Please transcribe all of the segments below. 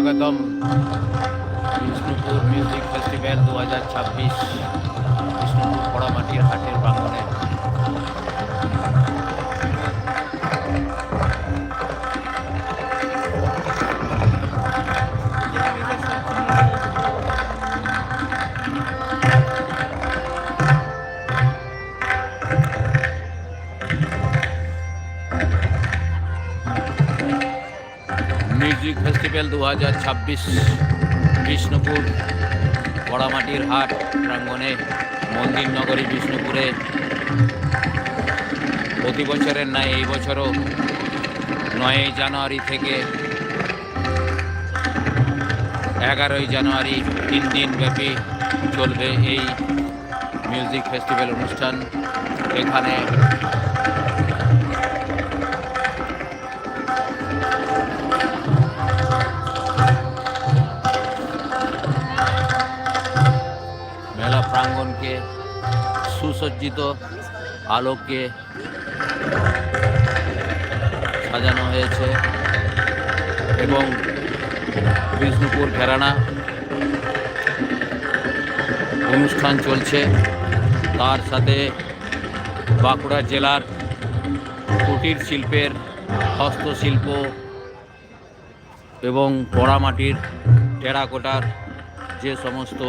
Welcome Bishnupur music festival দু হাজার ছাব্বিশ বিষ্ণুপুর পোড়ামাটির হাটের প্রাঙ্গণে। ফেস্টিভ্যাল দু হাজার ছাব্বিশ, বিষ্ণুপুর পোড়ামাটির হাট, প্রাঙ্গণে মন্দির নগরী বিষ্ণুপুরে। প্রতি বছরের ন্যায় এই বছরও নয়ই জানুয়ারি থেকে এগারোই জানুয়ারি তিন দিন ব্যাপী চলবে এই মিউজিক ফেস্টিভ্যাল অনুষ্ঠান। এখানে সুসজ্জিত আলোকে সাজানো হয়েছে এবং বিষ্ণুপুর ঘেরানা অনুষ্ঠান চলছে। তার সাথে বাঁকুড়া জেলার কুটির শিল্পের হস্তশিল্প এবং পোড়ামাটির টেরাকোটার যে সমস্ত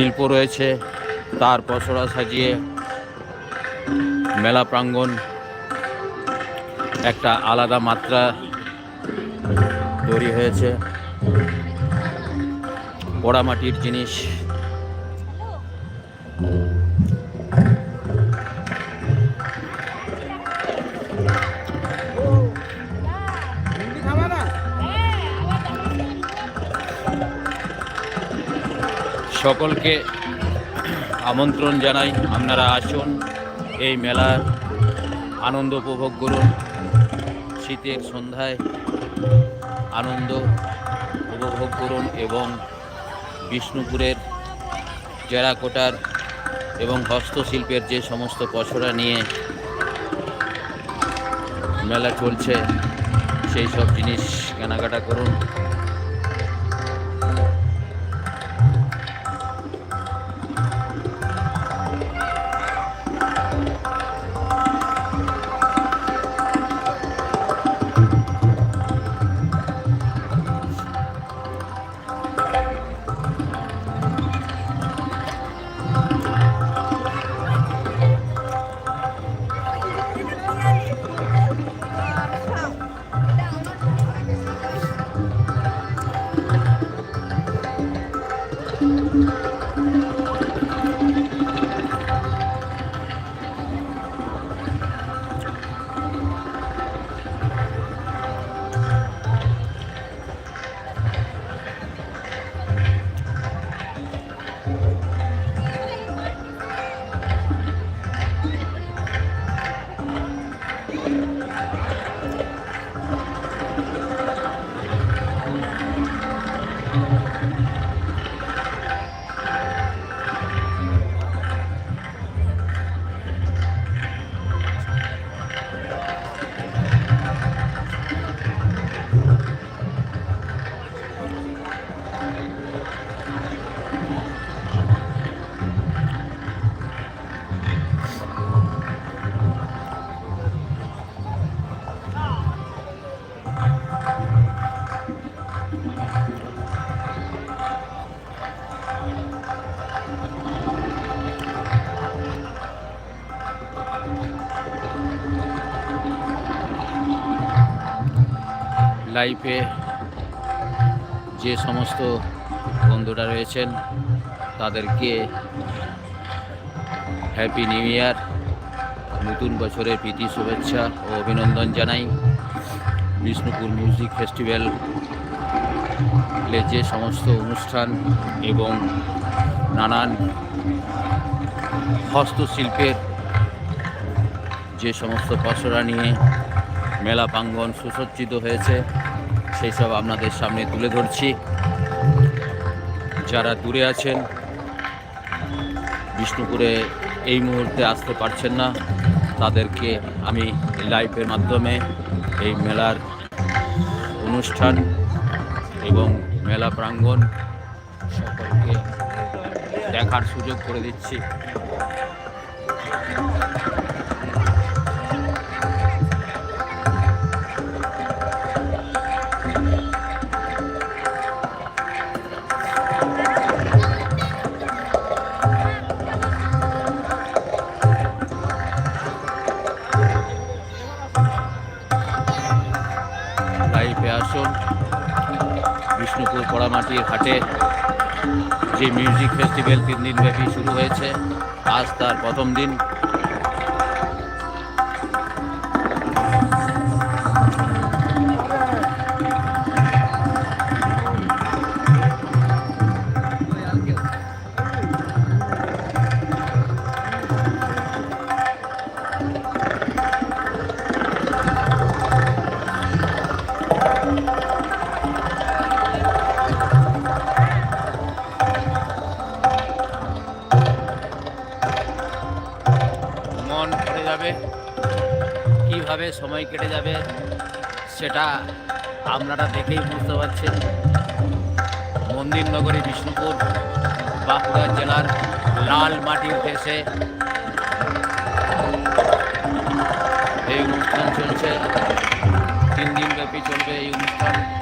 শিল্প রয়েছে তার পসরা সাজিয়ে মেলা প্রাঙ্গণ একটা আলাদা মাত্রা তৈরি হয়েছে। পোড়ামাটির জিনিস সকলকে আমন্ত্রণ জানাই। আপনারা আসুন এই মেলার আনন্দ উপভোগ করুন। শীতের সন্ধ্যায় আনন্দ উপভোগ করুন এবং বিষ্ণুপুরের জেরাকোটার এবং হস্তশিল্পের যে সমস্ত পসরা নিয়ে মেলা চলছে, সেই সব জিনিস কেনাকাটা করুন। লাইফে যে সমস্ত বন্ধুরা রয়েছেন, তাদেরকে হ্যাপি নিউ ইয়ার নতুন বছরের প্রীতি, শুভেচ্ছা ও অভিনন্দন জানাই। বিষ্ণুপুর মিউজিক ফেস্টিভ্যাল যে সমস্ত অনুষ্ঠান এবং নানান হস্তশিল্পের যে সমস্ত পসরা নিয়ে মেলা প্রাঙ্গন সুসজ্জিত হয়েছে সেই সব আপনাদের সামনে তুলে ধরছি। যারা দূরে আছেন, বিষ্ণুপুরে এই মুহূর্তে আসতে পারছেন না, তাদেরকে আমি লাইভের মাধ্যমে এই মেলার অনুষ্ঠান এবং মেলা প্রাঙ্গণ সকলকে দেখার সুযোগ করে দিচ্ছি। পোড়ামাটির হাটে যে মিউজিক ফেস্টিভ্যাল তিন দিনব্যাপী শুরু হয়েছে আজ তার প্রথম দিন। সময় কেটে যাবে, সেটা আপনারা দেখেই বুঝতে পারছেন। মন্দির নগরী বিষ্ণুপুর, বাঁকুড়া জেলার লাল মাটির দেশে এই অনুষ্ঠান চলছে। তিন দিন ব্যাপী চলবে এই অনুষ্ঠান।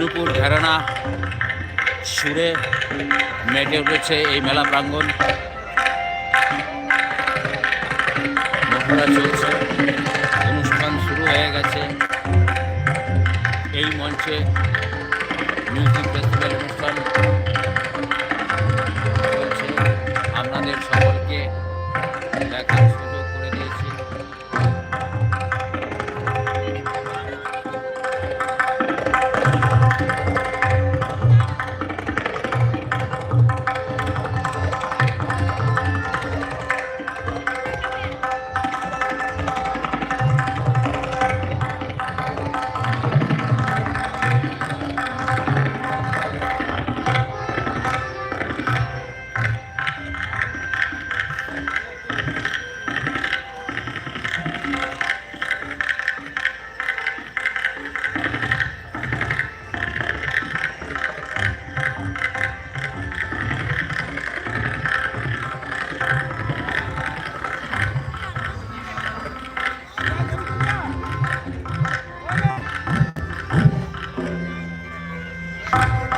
বিষ্ণুপুর ঘেরানা, সুরে মেটে উঠেছে এই মেলা প্রাঙ্গণ। মহড়া চলছে, অনুষ্ঠান শুরু হয়ে গেছে। এই মঞ্চে মিউজিক Thank.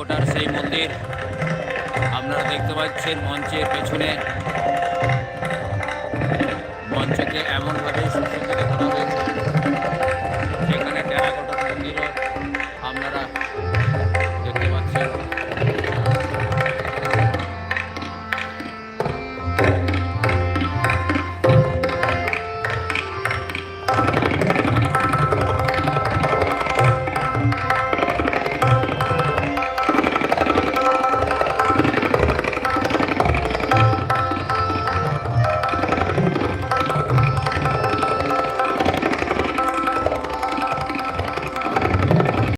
টেরাকোটার সেই মন্দির আপনারা দেখতে পাচ্ছেন মঞ্চের পেছনে মঞ্চকে এমনভাবে সুসজ্জিত দেখানো হয়েছে সেখানে টেরাকোটার মন্দিরও আপনারা দেখতে পাচ্ছেন